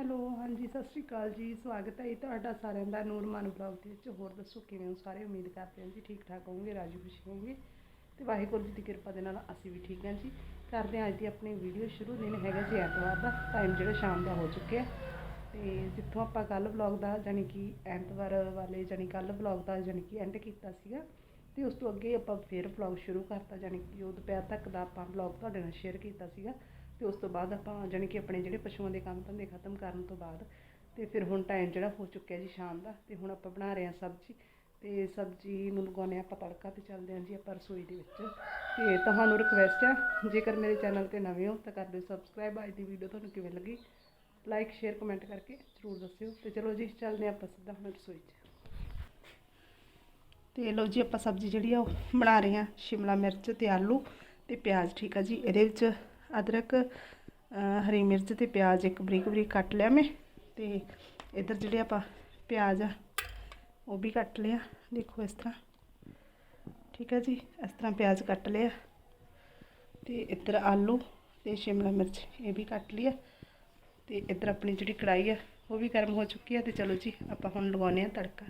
Hello, ਹਾਂਜੀ, ਸਤਿ ਸ਼੍ਰੀ ਅਕਾਲ ਜੀ। ਸਵਾਗਤ ਹੈ ਜੀ ਤੁਹਾਡਾ ਸਾਰਿਆਂ ਦਾ ਨੂਰਮਾਨ ਬਲੌਗ ਦੇ ਵਿੱਚ। ਹੋਰ ਦੱਸੋ, ਕਿਵੇਂ ਹੋ? ਸਾਰੇ ਉਮੀਦ ਕਰਦੇ ਹਾਂ ਜੀ ਠੀਕ ਠਾਕ ਹੋਵੋਗੇ, ਰਾਜੀ ਖੁਸ਼ੀ ਹੋਵੋਗੇ। ਤੇ ਵਾਹਿਗੁਰੂ ਜੀ ਦੀ ਕਿਰਪਾ ਦੇ ਨਾਲ ਅਸੀਂ ਵੀ ਠੀਕ ਹਾਂ ਜੀ। ਕਰਦੇ ਹਾਂ ਅੱਜ ਦੀ ਆਪਣੀ ਵੀਡੀਓ ਸ਼ੁਰੂ। ਦਿਨ ਹੈਗਾ ਜੀ ਐਤਵਾਰ ਦਾ। ਟਾਈਮ ਜਿਹੜਾ ਸ਼ਾਮ ਦਾ ਹੋ ਚੁੱਕਿਆ। ਤੇ ਜਿੱਥੋਂ ਆਪਾਂ ਕੱਲ ਵਲੌਗ ਦਾ, ਜਾਣੀ ਕਿ ਐਤਵਾਰ ਵਾਲੇ, ਜਾਣੀ ਕੱਲ ਵਲੌਗ ਦਾ, ਜਾਣੀ ਕਿ ਐਂਡ ਕੀਤਾ ਸੀਗਾ। ਤੇ ਉਸ ਤੋਂ ਅੱਗੇ ਆਪਾਂ ਫਿਰ ਵਲੌਗ ਸ਼ੁਰੂ ਕਰਤਾ, ਜਾਣੀ ਕਿ ਉਹ ਦੁਪਹਿਰ ਤੱਕ ਦਾ ਆਪਾਂ ਵਲੌਗ ਤੁਹਾਡੇ ਨਾਲ ਸ਼ੇਅਰ ਕੀਤਾ ਸੀਗਾ। ਤੇ ਉਸ ਤੋਂ ਬਾਅਦ ਆਪਾਂ ਜਾਣੀ ਕਿ ਆਪਣੇ ਜਿਹੜੇ ਪਸ਼ੂਆਂ ਦੇ ਕੰਮ ਧੰਦੇ ਖਤਮ ਕਰਨ ਤੋਂ ਬਾਅਦ ਤੇ ਫਿਰ ਹੁਣ ਟਾਈਮ ਜਿਹੜਾ ਹੋ ਚੁੱਕਿਆ ਜੀ ਸ਼ਾਮ ਦਾ ਤੇ ਹੁਣ ਆਪਾਂ ਬਣਾ ਰਹੇ ਹਾਂ ਸਬਜ਼ੀ ਤੇ ਸਬਜ਼ੀ ਨੂੰ ਲਗਾਉਂਦੇ ਹਾਂ ਆਪਾਂ ਤੜਕਾ ਤੇ ਚੱਲਦੇ ਹਾਂ ਜੀ ਆਪਾਂ ਰਸੋਈ ਦੇ ਵਿੱਚ ਤੇ ਤੁਹਾਨੂੰ ਰਿਕਵੈਸਟ ਹੈ ਜੇਕਰ ਮੇਰੇ ਚੈਨਲ ਤੇ ਨਵੇਂ ਹੋ ਤਾਂ ਕਰ ਦਿਓ ਸਬਸਕ੍ਰਾਈਬ ਅੱਜ ਦੀ ਵੀਡੀਓ ਤੁਹਾਨੂੰ ਕਿਵੇਂ ਲੱਗੀ? ਲਾਈਕ ਸ਼ੇਅਰ ਕਮੈਂਟ ਕਰਕੇ ਜ਼ਰੂਰ ਦੱਸਿਓ। ਤੇ ਚਲੋ ਜੀ, ਚੱਲਦੇ ਹਾਂ ਆਪਾਂ ਸਿੱਧਾ ਹੁਣ ਰਸੋਈ 'ਚ। ਤੇ ਲਓ ਜੀ, ਆਪਾਂ ਸਬਜ਼ੀ ਜਿਹੜੀ ਆ ਉਹ ਬਣਾ ਰਹੇ ਹਾਂ। ਸ਼ਿਮਲਾ ਮਿਰਚ ਤੇ ਆਲੂ ਤੇ ਪਿਆਜ਼, ਠੀਕ ਆ ਜੀ? ਇਹਦੇ ਵਿੱਚ ਅਦਰਕ ਹਰੀ ਮਿਰਚ ਤੇ ਪਿਆਜ਼ ਇੱਕ ਬਰੀਕ ਬਰੀਕ ਕੱਟ ਲਿਆ ਮੈਂ ਤੇ ਇਧਰ ਜਿਹੜੇ ਆਪਾਂ ਪਿਆਜ਼ ਆ, ਉਹ ਵੀ ਕੱਟ ਲਿਆ ਦੇਖੋ ਇਸ ਤਰ੍ਹਾਂ। ਠੀਕ ਹੈ ਜੀ, ਇਸ ਤਰ੍ਹਾਂ ਪਿਆਜ਼ ਕੱਟ ਲਿਆ ਤੇ ਇੱਧਰ ਆਲੂ ਤੇ ਸ਼ਿਮਲਾ ਮਿਰਚ, ਇਹ ਵੀ ਕੱਟ ਲਿਆ ਤੇ ਇੱਧਰ ਆਪਣੀ ਜਿਹੜੀ ਕੜਾਈ ਆ, ਉਹ ਵੀ ਗਰਮ ਹੋ ਚੁੱਕੀ ਆ ਤੇ ਚਲੋ ਜੀ, ਆਪਾਂ ਹੁਣ ਲਗਾਉਂਦੇ ਆ ਤੜਕਾ।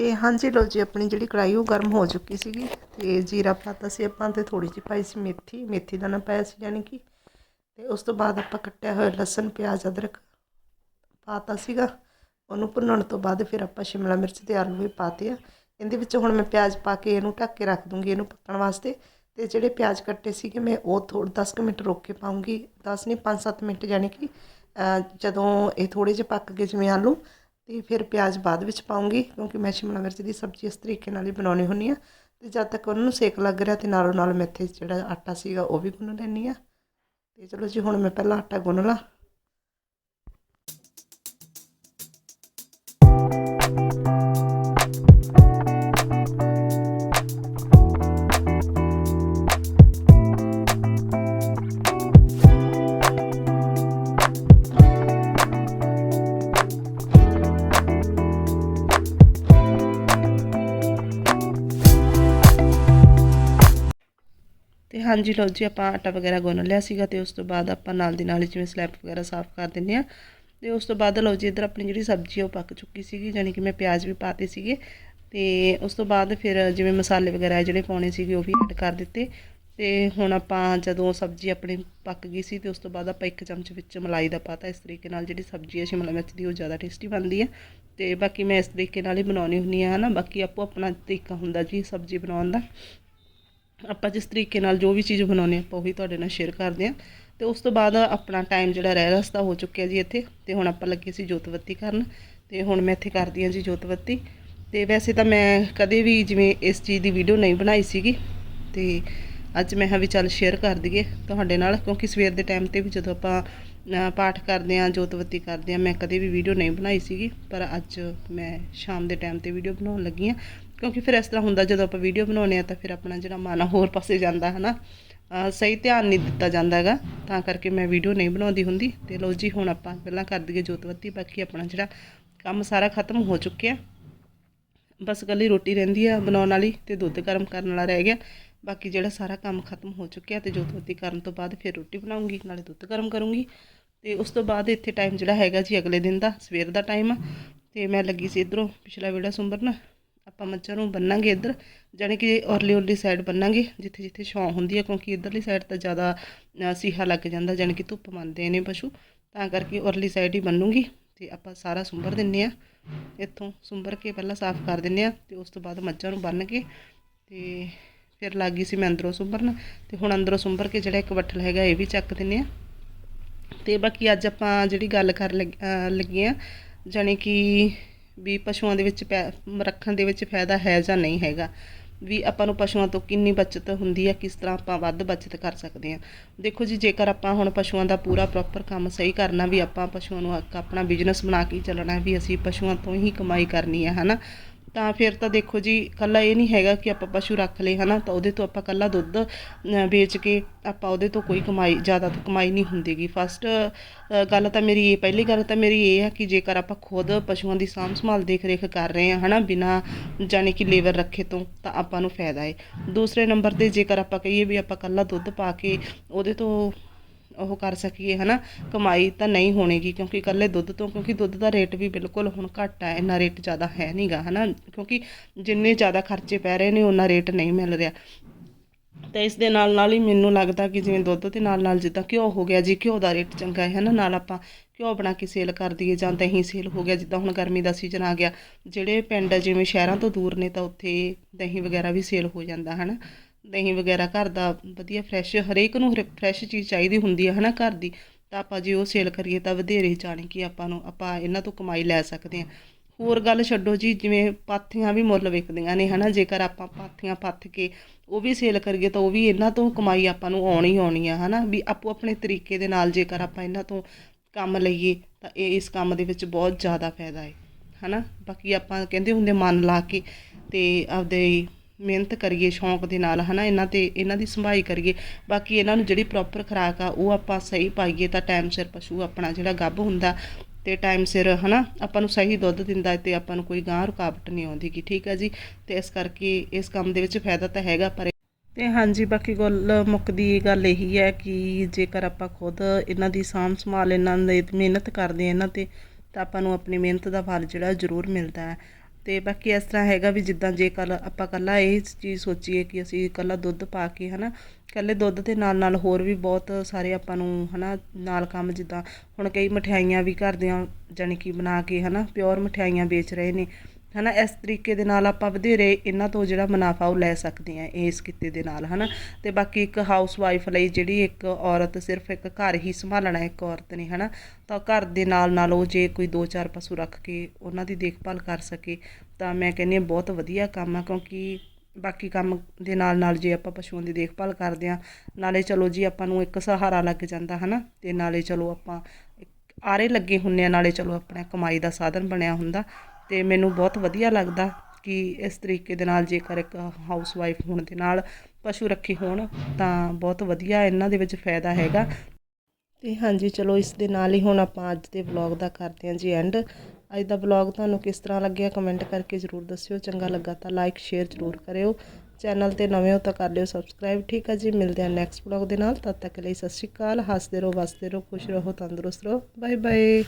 ਤੇ ਹਾਂਜੀ ਲੋ ਜੀ, ਆਪਣੀ ਜਿਹੜੀ ਕੜਾਈ ਉਹ ਗਰਮ ਹੋ ਚੁੱਕੀ ਸੀਗੀ ਤੇ ਜੀਰਾ ਪਾਤਾ ਸੀ ਆਪਾਂ ਤੇ ਥੋੜੀ ਜਿਹੀ ਪਾਈ ਸੀ ਮੇਥੀ ਮੇਥੀ ਦਾਣਾ ਪਾਇਆ ਸੀ ਯਾਨੀ ਕਿ ਤੇ ਉਸ ਤੋਂ ਬਾਅਦ ਆਪਾਂ ਕੱਟਿਆ ਹੋਇਆ ਲਸਣ, ਪਿਆਜ਼, ਅਦਰਕ ਪਾਤਾ ਸੀਗਾ। ਉਹਨੂੰ ਭੁੰਨਣ ਤੋਂ ਬਾਅਦ ਫਿਰ ਆਪਾਂ ਸ਼ਿਮਲਾ ਮਿਰਚ ਤੇ ਆਲੂ ਵੀ ਪਾਤੇ ਆ। ਇਹਦੇ ਵਿੱਚ ਹੁਣ ਮੈਂ ਪਿਆਜ਼ ਪਾ ਕੇ ਇਹਨੂੰ ਢੱਕ ਕੇ ਰੱਖ ਦੂੰਗੀ ਇਹਨੂੰ ਪੱਕਣ ਵਾਸਤੇ ਤੇ ਜਿਹੜੇ ਪਿਆਜ਼ ਕੱਟੇ ਸੀਗੇ ਮੈਂ ਉਹ ਥੋੜ 10 ਕੁ ਮਿੰਟ ਰੋਕ ਕੇ ਪਾਉਂਗੀ। 10 ਨਹੀਂ 5-7 ਮਿੰਟ ਯਾਨੀ ਕਿ ਜਦੋਂ ਇਹ ਥੋੜੇ ਜਿਹੇ ਪੱਕ ਗਏ ਜਿਵੇਂ ਆਲੂ ਤੇ ਫਿਰ ਪਿਆਜ਼ ਬਾਅਦ ਵਿੱਚ ਪਾਉਂਗੀ, ਕਿਉਂਕਿ ਮੈਂ ਸ਼ਿਮਲਾ ਮਿਰਚ ਦੀ ਸਬਜ਼ੀ ਇਸ ਤਰੀਕੇ ਨਾਲ ਹੀ ਬਣਾਉਣੀ ਹੁੰਦੀ ਆ ਤੇ ਜਦ ਤੱਕ ਉਹਨਾਂ ਨੂੰ ਸੇਕ ਲੱਗ ਰਿਹਾ ਤੇ ਨਾਲੋਂ ਨਾਲ ਮੈਂ ਇੱਥੇ ਜਿਹੜਾ ਆਟਾ ਸੀਗਾ ਉਹ ਵੀ ਗੁੰਨ ਲੈਂਦੀ ਆ ਤੇ ਚਲੋ ਜੀ, ਹੁਣ ਮੈਂ ਪਹਿਲਾਂ ਆਟਾ ਗੁੰਨ ਲਾਂ। ਹਾਂਜੀ ਲਓ ਜੀ, ਆਪਾਂ ਆਟਾ ਵਗੈਰਾ ਗੁੰਨ ਲਿਆ ਸੀਗਾ ਤੇ ਉਸ ਤੋਂ ਬਾਅਦ ਆਪਾਂ ਨਾਲ ਦੀ ਨਾਲ ਹੀ ਜਿਵੇਂ ਸਲੈਬ ਵਗੈਰਾ ਸਾਫ਼ ਕਰ ਦਿੰਦੇ ਆ ਤੇ ਉਸ ਤੋਂ ਬਾਅਦ ਲਓ ਜੀ, ਇੱਧਰ ਆਪਣੀ ਜਿਹੜੀ ਸਬਜ਼ੀ ਆ ਉਹ ਪੱਕ ਚੁੱਕੀ ਸੀਗੀ ਯਾਨੀ ਕਿ ਮੈਂ ਪਿਆਜ਼ ਵੀ ਪਾਤੇ ਸੀਗੇ। ਤੇ ਉਸ ਤੋਂ ਬਾਅਦ ਫਿਰ ਜਿਵੇਂ ਮਸਾਲੇ ਵਗੈਰਾ ਜਿਹੜੇ ਪਾਉਣੇ ਸੀਗੇ ਉਹ ਵੀ ਐਡ ਕਰ ਦਿੱਤੇ। ਤੇ ਹੁਣ ਆਪਾਂ ਜਦੋਂ ਸਬਜ਼ੀ ਆਪਣੀ ਪੱਕ ਗਈ ਸੀ ਤੇ ਉਸ ਤੋਂ ਬਾਅਦ ਆਪਾਂ ਇੱਕ ਚਮਚ ਵਿੱਚ ਮਲਾਈ ਦਾ ਪਾਤਾ। ਇਸ ਤਰੀਕੇ ਨਾਲ ਜਿਹੜੀ ਸਬਜ਼ੀ ਹੈ ਸ਼ਿਮਲਾ ਮਿਰਚ ਦੀ, ਉਹ ਜ਼ਿਆਦਾ ਟੇਸਟੀ ਬਣਦੀ ਹੈ ਤੇ ਬਾਕੀ ਮੈਂ ਇਸ ਤਰੀਕੇ ਨਾਲ ਹੀ ਬਣਾਉਣੀ ਹੁੰਦੀ ਆ, ਹਨਾ? ਬਾਕੀ ਆਪੋ ਆਪਣਾ ਤਰੀਕਾ ਹੁੰਦਾ ਜੀ ਸਬਜ਼ੀ ਬਣਾਉਣ ਦਾ। ਆਪਾਂ ਜਿਸ ਤਰੀਕੇ ਨਾਲ ਜੋ ਵੀ ਚੀਜ਼ ਬਣਾਉਂਦੇ ਆਪਾਂ ਉਹੀ ਤੁਹਾਡੇ ਨਾਲ ਸ਼ੇਅਰ ਕਰਦੇ ਹਾਂ। ਤੇ ਉਸ ਤੋਂ ਬਾਅਦ ਆਪਣਾ ਟਾਈਮ ਜਿਹੜਾ ਰਹਿ ਰਸਤਾ ਹੋ ਚੁੱਕਿਆ ਜੀ ਇੱਥੇ। ਤੇ ਹੁਣ ਆਪਾਂ ਲੱਗੇ ਸੀ ਜੋਤਵੱਤੀ ਕਰਨ। ਤੇ ਹੁਣ ਮੈਂ ਇੱਥੇ ਕਰਦੀ ਹਾਂ ਜੀ ਜੋਤਵੱਤੀ ਤੇ ਵੈਸੇ ਤਾਂ ਮੈਂ ਕਦੇ ਵੀ ਜਿਵੇਂ ਇਸ ਚੀਜ਼ ਦੀ ਵੀਡੀਓ ਨਹੀਂ ਬਣਾਈ ਸੀਗੀ। ਤੇ ਅੱਜ ਮੈਂ ਹਾਂ ਵੀ ਚੱਲ ਸ਼ੇਅਰ ਕਰ ਦਈਏ ਤੁਹਾਡੇ ਨਾਲ। ਕਿਉਂਕਿ ਸਵੇਰ ਦੇ ਟਾਈਮ ਤੇ ਵੀ ਜਦੋਂ ਆਪਾਂ ਪਾਠ ਕਰਦੇ ਹਾਂ ਜੋਤਵੱਤੀ ਕਰਦੇ ਹਾਂ, ਮੈਂ ਕਦੇ ਵੀ ਵੀਡੀਓ ਨਹੀਂ ਬਣਾਈ ਸੀਗੀ। ਪਰ ਅੱਜ ਮੈਂ ਸ਼ਾਮ ਦੇ ਟਾਈਮ ਤੇ ਵੀਡੀਓ ਬਣਾਉਣ ਲੱਗੀ ਹਾਂ। ਕਿਉਂਕਿ ਫਿਰ ਇਸ ਤਰ੍ਹਾਂ ਹੁੰਦਾ ਜਦੋਂ ਆਪਾਂ ਵੀਡੀਓ ਬਣਾਉਂਦੇ ਆ ਤਾਂ ਫਿਰ ਆਪਣਾ ਜਿਹੜਾ ਮਨ ਆ ਹੋਰ ਪਾਸੇ ਜਾਂਦਾ ਹੈ ਨਾ ਸਹੀ ਧਿਆਨ ਨਹੀਂ ਦਿੱਤਾ ਜਾਂਦਾ ਹੈਗਾ, ਤਾਂ ਕਰਕੇ ਮੈਂ ਵੀਡੀਓ ਨਹੀਂ ਬਣਾਉਂਦੀ ਹੁੰਦੀ। ਤੇ ਲਓ ਜੀ, ਹੁਣ ਆਪਾਂ ਪਹਿਲਾਂ ਕਰ ਦਈਏ ਜੋਤਵੱਤੀ ਬਾਕੀ ਆਪਣਾ ਜਿਹੜਾ ਕੰਮ ਸਾਰਾ ਖਤਮ ਹੋ ਚੁੱਕਿਆ। ਬਸ ਇਕੱਲੀ ਰੋਟੀ ਰਹਿੰਦੀ ਆ ਬਣਾਉਣ ਵਾਲੀ ਤੇ ਦੁੱਧ ਗਰਮ ਕਰਨ ਵਾਲਾ ਰਹਿ ਗਿਆ। ਬਾਕੀ ਜਿਹੜਾ ਸਾਰਾ ਕੰਮ ਖਤਮ ਹੋ ਚੁੱਕਿਆ ਤੇ ਜੋਤਵੱਤੀ ਕਰਨ ਤੋਂ ਬਾਅਦ ਫਿਰ ਰੋਟੀ ਬਣਾਉਂਗੀ, ਨਾਲੇ ਦੁੱਧ ਗਰਮ ਕਰੂੰਗੀ। ਤੇ ਉਸ ਤੋਂ ਬਾਅਦ ਇੱਥੇ ਟਾਈਮ ਜਿਹੜਾ ਹੈਗਾ ਜੀ ਅਗਲੇ ਦਿਨ ਦਾ, ਸਵੇਰ ਦਾ ਟਾਈਮ ਆ। ਤੇ ਮੈਂ ਲੱਗੀ ਸੀ ਇਧਰੋਂ ਪਿਛਲਾ ਵਿਹੜਾ ਸੁੰਬਰਨ। ਆਪਾਂ ਮੱਝਾਂ ਨੂੰ ਬੰਨਾਂਗੇ ਇੱਧਰ, ਜਾਣੀ ਕਿ ਔਰਲੀ ਔਰਲੀ ਸਾਈਡ ਬੰਨਾਂਗੇ, ਜਿੱਥੇ ਜਿੱਥੇ ਛਾਂ ਹੁੰਦੀ ਹੈ ਕਿਉਂਕਿ ਇੱਧਰਲੀ ਸਾਈਡ ਤਾਂ ਜ਼ਿਆਦਾ ਸੀਹਾ ਲੱਗ ਜਾਂਦਾ, ਜਾਣੀ ਕਿ ਧੁੱਪ ਮੰਨਦੇ ਨੇ ਪਸ਼ੂ। ਤਾਂ ਕਰਕੇ ਔਰਲੀ ਸਾਈਡ ਹੀ ਬੰਨੂਗੀ, ਤੇ ਆਪਾਂ ਸਾਰਾ ਸੁੰਬਰ ਦਿੰਨੇ ਆ, ਇੱਥੋਂ ਸੁੰਬਰ ਕੇ ਪਹਿਲਾਂ ਸਾਫ਼ ਕਰ ਦਿੰਨੇ ਆ, ਤੇ ਉਸ ਤੋਂ ਬਾਅਦ ਮੱਝਾਂ ਨੂੰ ਬੰਨ ਕੇ, ਤੇ ਫਿਰ ਲੱਗ ਗਈ ਸੀ ਮੈਂ ਅੰਦਰੋਂ ਸੁੰਬਰਨ, ਤੇ ਹੁਣ ਅੰਦਰੋਂ ਸੁੰਬਰ ਕੇ ਜਿਹੜਾ ਇੱਕ ਵੱਠਲ ਹੈਗਾ, ਇਹ ਵੀ ਚੱਕ ਦਿੰਨੇ ਆ। ਤੇ ਬਾਕੀ ਅੱਜ ਆਪਾਂ ਜਿਹੜੀ ਗੱਲ ਕਰ ਲੱਗ- ਲੱਗੇ ਆ, ਜਾਣੀ ਕਿ ਵੀ ਪਸ਼ੂਆਂ ਦੇ ਵਿੱਚ ਪੈ- ਰੱਖਣ ਦੇ ਵਿੱਚ ਫਾਇਦਾ ਹੈ ਜਾਂ ਨਹੀਂ ਹੈਗਾ। ਵੀ ਆਪਾਂ ਨੂੰ ਪਸ਼ੂਆਂ ਤੋਂ ਕਿੰਨੀ ਬਚਤ ਹੁੰਦੀ ਹੈ, ਕਿਸ ਤਰ੍ਹਾਂ ਆਪਾਂ ਵੱਧ ਬਚਤ ਕਰ ਸਕਦੇ ਹਾਂ। ਦੇਖੋ ਜੀ, ਜੇਕਰ ਆਪਾਂ ਹੁਣ ਪਸ਼ੂਆਂ ਦਾ ਪੂਰਾ ਪ੍ਰੋਪਰ ਕੰਮ ਸਹੀ ਕਰਨਾ ਵੀ ਆਪਾਂ ਪਸ਼ੂਆਂ ਨੂੰ ਇੱਕ ਆਪਣਾ ਬਿਜ਼ਨਸ ਬਣਾ ਕੇ ਚੱਲਣਾ ਵੀ ਅਸੀਂ ਪਸ਼ੂਆਂ ਤੋਂ ਹੀ ਕਮਾਈ ਕਰਨੀ ਹੈ, ਹਨਾ? ਤਾਂ ਫਿਰ ਤਾਂ ਦੇਖੋ ਜੀ, ਇਕੱਲਾ ਇਹ ਨਹੀਂ ਹੈਗਾ ਕਿ ਆਪਾਂ ਪਸ਼ੂ ਰੱਖ ਲਏ, ਹਨਾ? ਤਾਂ ਉਹਦੇ ਤੋਂ ਆਪਾਂ ਇਕੱਲਾ ਦੁੱਧ ਵੇਚ ਕੇ ਆਪਾਂ ਉਹਦੇ ਤੋਂ ਕੋਈ ਕਮਾਈ, ਜ਼ਿਆਦਾ ਤਾਂ ਕਮਾਈ ਨਹੀਂ ਹੁੰਦੀਗੀ। ਫਸਟ ਗੱਲ ਤਾਂ ਮੇਰੀ ਇਹ, ਪਹਿਲੀ ਗੱਲ ਤਾਂ ਮੇਰੀ ਇਹ ਹੈ ਕਿ ਜੇਕਰ ਆਪਾਂ ਖੁਦ ਪਸ਼ੂਆਂ ਦੀ ਸਾਂਭ ਸੰਭਾਲ ਦੇਖ ਰੇਖ ਕਰ ਰਹੇ ਹਾਂ ਹਨਾ? ਬਿਨਾ ਜਾਣੀ ਕਿ ਲੇਬਰ ਰੱਖੇ ਤੋਂ, ਤਾਂ ਆਪਾਂ ਨੂੰ ਫਾਇਦਾ ਹੈ ਦੂਸਰੇ ਨੰਬਰ ਤੇ ਜੇਕਰ ਆਪਾਂ ਕਹੀਏ ਵੀ ਆਪਾਂ ਇਕੱਲਾ ਦੁੱਧ ਪਾ ਕੇ ਉਹਦੇ ਤੋਂ ਉਹ ਕਰ ਸਕੀਏ, ਹਨਾ? ਕਮਾਈ ਤਾਂ ਨਹੀਂ ਹੋਣੇਗੀ ਕਿਉਂਕਿ ਇਕੱਲੇ ਦੁੱਧ ਤੋਂ, ਕਿਉਂਕਿ ਦੁੱਧ ਦਾ ਰੇਟ ਵੀ ਬਿਲਕੁਲ ਹੁਣ ਘੱਟ ਹੈ ਇੰਨਾ ਰੇਟ ਜ਼ਿਆਦਾ ਹੈ ਨਹੀਂਗਾ, ਹਨਾ? ਕਿਉਂਕਿ ਜਿੰਨੇ ਜ਼ਿਆਦਾ ਖਰਚੇ ਪੈ ਰਹੇ ਨੇ ਉਹਨਾਂ ਰੇਟ ਨਹੀਂ ਮਿਲ ਰਿਹਾ। ਤੇ ਇਸ ਦੇ ਨਾਲ ਨਾਲ ਹੀ ਮੈਨੂੰ ਲੱਗਦਾ ਕਿ ਜਿਵੇਂ ਦੁੱਧ ਦੇ ਨਾਲ ਨਾਲ ਜਿੱਦਾਂ ਘਿਓ ਹੋ ਗਿਆ ਜੀ, ਘਿਓ ਦਾ ਰੇਟ ਚੰਗਾ ਹੈ, ਹਨਾ? ਨਾਲ ਆਪਾਂ ਘਿਓ ਬਣਾ ਕੇ ਸੇਲ ਕਰ ਦਈਏ ਜਾਂ ਦਹੀਂ ਸੇਲ ਹੋ ਗਿਆ, ਜਿੱਦਾਂ ਹੁਣ ਗਰਮੀ ਦਾ ਸੀਜ਼ਨ ਆ ਗਿਆ, ਜਿਹੜੇ ਪਿੰਡ ਜਿਵੇਂ ਸ਼ਹਿਰਾਂ ਤੋਂ ਦੂਰ ਨੇ ਤਾਂ ਉੱਥੇ ਦਹੀਂ ਵਗੈਰਾ ਵੀ ਸੇਲ ਹੋ ਜਾਂਦਾ, ਹਨਾ? ਦਹੀਂ ਵਗੈਰਾ ਘਰ ਦਾ ਵਧੀਆ ਫਰੈਸ਼ ਹਰੇਕ ਨੂੰ ਫਰੈਸ਼ ਚੀਜ਼ ਚਾਹੀਦੀ ਹੁੰਦੀ ਹੈ ਹਨਾ ਘਰ ਦੀ। ਤਾਂ ਆਪਾਂ ਜੇ ਉਹ ਸੇਲ ਕਰੀਏ ਤਾਂ ਵਧੇਰੇ ਜਾਣੀ ਕਿ ਆਪਾਂ ਨੂੰ, ਆਪਾਂ ਇਹਨਾਂ ਤੋਂ ਕਮਾਈ ਲੈ ਸਕਦੇ ਹਾਂ। ਹੋਰ ਗੱਲ ਛੱਡੋ ਜੀ, ਜਿਵੇਂ ਪਾਥੀਆਂ ਵੀ ਮੁੱਲ ਵਿਕਦੀਆਂ ਨੇ, ਹਨਾ, ਜੇਕਰ ਆਪਾਂ ਪਾਥੀਆਂ ਪੱਥ ਕੇ ਉਹ ਵੀ ਸੇਲ ਕਰੀਏ ਤਾਂ ਉਹ ਵੀ ਇਹਨਾਂ ਤੋਂ ਕਮਾਈ ਆਪਾਂ ਨੂੰ ਆਉਣੀ ਆਉਣੀ ਆ, ਹਨਾ, ਵੀ ਆਪੋ ਆਪਣੇ ਤਰੀਕੇ ਦੇ ਨਾਲ ਜੇਕਰ ਆਪਾਂ ਇਹਨਾਂ ਤੋਂ ਕੰਮ ਲਈਏ, ਤਾਂ ਇਹ ਇਸ ਕੰਮ ਦੇ ਵਿੱਚ ਬਹੁਤ ਜ਼ਿਆਦਾ ਫਾਇਦਾ ਹੈ, ਹਨਾ। ਬਾਕੀ ਆਪਾਂ ਕਹਿੰਦੇ ਹੁੰਦੇ ਮਨ ਲਾ ਕੇ ਤੇ ਆਪਦੇ ਮਿਹਨਤ ਕਰੀਏ, ਸ਼ੌਂਕ ਦੇ ਨਾਲ, ਹਨਾ, ਇਹਨਾਂ ਤੇ, ਇਹਨਾਂ ਦੀ ਸੰਭਾਈ ਕਰੀਏ। ਬਾਕੀ ਇਹਨਾਂ ਨੂੰ ਜਿਹੜੀ ਪ੍ਰੋਪਰ ਖੁਰਾਕ ਆ, ਉਹ ਆਪਾਂ ਸਹੀ ਪਾਈਏ ਤਾਂ ਟਾਈਮ ਸਿਰ ਪਸ਼ੂ ਆਪਣਾ ਜਿਹੜਾ ਗੱਭ ਹੁੰਦਾ ਤੇ ਟਾਈਮ ਸਿਰ, ਹਨਾ, ਆਪਾਂ ਨੂੰ ਸਹੀ ਦੁੱਧ ਦਿੰਦਾ ਤੇ ਆਪਾਂ ਨੂੰ ਕੋਈ ਗਾਂ ਰੁਕਾਵਟ ਨਹੀਂ ਆਉਂਦੀ ਕਿ ਠੀਕ ਹੈ ਜੀ? ਤੇ ਇਸ ਕਰਕੇ ਇਸ ਕੰਮ ਦੇ ਵਿੱਚ ਫਾਇਦਾ ਤਾਂ ਹੈਗਾ, ਪਰ ਤੇ ਹਾਂਜੀ, ਬਾਕੀ ਗੱਲ ਮੁੱਕਦੀ ਗੱਲ ਇਹੀ ਹੈ ਕਿ ਜੇਕਰ ਆਪਾਂ ਖੁਦ ਇਹਨਾਂ ਦੀ ਸਾਂਭ ਸੰਭਾਲ, ਇਹਨਾਂ ਦੀ ਮਿਹਨਤ ਕਰਦੇ ਹਾਂ ਇਹਨਾਂ ਤੇ, ਤਾਂ ਆਪਾਂ ਨੂੰ ਆਪਣੀ ਮਿਹਨਤ ਦਾ ਫਲ ਜਿਹੜਾ ਜ਼ਰੂਰ ਮਿਲਦਾ ਹੈ। ਅਤੇ ਬਾਕੀ ਇਸ ਤਰ੍ਹਾਂ ਹੈਗਾ ਵੀ ਜਿੱਦਾਂ ਜੇ ਕੱਲ ਆਪਾਂ ਇਕੱਲਾ ਇਹ ਚੀਜ਼ ਸੋਚੀਏ ਕਿ ਅਸੀਂ ਇਕੱਲਾ ਦੁੱਧ ਪਾ ਕੇ ਹੈ ਨਾ ਇਕੱਲੇ ਦੁੱਧ ਦੇ ਨਾਲ ਨਾਲ ਹੋਰ ਵੀ ਬਹੁਤ ਸਾਰੇ ਆਪਾਂ ਨੂੰ ਹੈ ਨਾ ਨਾਲ ਕੰਮ ਜਿੱਦਾਂ ਹੁਣ ਕਈ ਮਠਿਆਈਆਂ ਵੀ ਘਰ ਦੀਆਂ ਜਾਣੀ ਕਿ ਬਣਾ ਕੇ ਹੈ ਨਾ ਪਿਓਰ ਮਠਿਆਈਆਂ ਵੇਚ ਰਹੇ ਨੇ। ਹੈ ਨਾ ਇਸ ਤਰੀਕੇ ਦੇ ਨਾਲ ਆਪਾਂ ਵਧੇਰੇ ਇਹਨਾਂ ਤੋਂ ਜਿਹੜਾ ਮੁਨਾਫਾ ਉਹ ਲੈ ਸਕਦੇ ਆ ਇਸ ਕਿੱਤੇ ਦੇ ਨਾਲ ਹੈ ਨਾ ਤੇ ਬਾਕੀ ਇੱਕ ਹਾਊਸ ਵਾਈਫ ਲਈ ਜਿਹੜੀ ਇੱਕ ਔਰਤ ਸਿਰਫ ਇੱਕ ਘਰ ਹੀ ਸੰਭਾਲਣਾ ਇੱਕ ਔਰਤ ਨੇ ਹੈ ਨਾ ਤਾਂ ਘਰ ਦੇ ਨਾਲ ਨਾਲ ਉਹ ਜੇ ਕੋਈ ਦੋ ਚਾਰ ਪਸ਼ੂ ਰੱਖ ਕੇ ਉਹਨਾਂ ਦੀ ਦੇਖਭਾਲ ਕਰ ਸਕੇ, ਤਾਂ ਮੈਂ ਕਹਿੰਦੀ ਹਾਂ ਬਹੁਤ ਵਧੀਆ ਕੰਮ ਆ, ਕਿਉਂਕਿ ਬਾਕੀ ਕੰਮ ਦੇ ਨਾਲ ਨਾਲ ਜੇ ਆਪਾਂ ਪਸ਼ੂਆਂ ਦੀ ਦੇਖਭਾਲ ਕਰਦੇ ਆ ਨਾਲੇ ਚਲੋ ਜੀ ਆਪਾਂ ਨੂੰ ਇੱਕ ਸਹਾਰਾ ਲੱਗ ਜਾਂਦਾ, ਹਨਾ, ਤੇ ਨਾਲੇ ਚਲੋ ਆਪਾਂ ਆਰੇ ਲੱਗੇ ਹੁੰਨੇ ਆ ਨਾਲੇ ਚਲੋ ਆਪਣਾ ਕਮਾਈ ਦਾ ਸਾਧਨ ਬਣਿਆ ਹੁੰਦਾ ਅਤੇ ਮੈਨੂੰ ਬਹੁਤ ਵਧੀਆ ਲੱਗਦਾ ਕਿ ਇਸ ਤਰੀਕੇ ਦੇ ਨਾਲ ਜੇਕਰ ਇੱਕ ਹਾਊਸ ਵਾਈਫ ਹੋਣ ਦੇ ਨਾਲ ਪਸ਼ੂ ਰੱਖੇ ਹੋਣ, ਤਾਂ ਬਹੁਤ ਵਧੀਆ ਇਹਨਾਂ ਦੇ ਵਿੱਚ ਫਾਇਦਾ ਹੈਗਾ। ਤੇ ਹਾਂਜੀ, ਚਲੋ ਇਸ ਦੇ ਨਾਲ ਹੀ ਹੁਣ ਆਪਾਂ ਅੱਜ ਦੇ ਵਲੌਗ ਦਾ ਕਰਦੇ ਹਾਂ ਜੀ ਐਂਡ ਅੱਜ ਦਾ ਵਲੌਗ ਤੁਹਾਨੂੰ ਕਿਸ ਤਰ੍ਹਾਂ ਲੱਗਿਆ ਕਮੈਂਟ ਕਰਕੇ ਜ਼ਰੂਰ ਦੱਸਿਓ। ਚੰਗਾ ਲੱਗਾ ਤਾਂ ਲਾਈਕ ਸ਼ੇਅਰ ਜ਼ਰੂਰ ਕਰਿਓ। ਚੈਨਲ ਤੇ ਨਵੇਂ ਹੋ ਤਾਂ ਕਰ ਲਿਓ ਸਬਸਕ੍ਰਾਈਬ ਠੀਕ ਹੈ ਜੀ? ਮਿਲਦੇ ਹਾਂ ਨੈਕਸਟ ਵਲੌਗ ਦੇ ਨਾਲ। ਤਦ ਤੱਕ ਲਈ ਸਤਿ ਸ਼੍ਰੀ ਅਕਾਲ। ਹੱਸਦੇ ਰਹੋ, ਵਸਦੇ ਰਹੋ, ਖੁਸ਼ ਰਹੋ, ਤੰਦਰੁਸਤ ਰਹੋ। Bye bye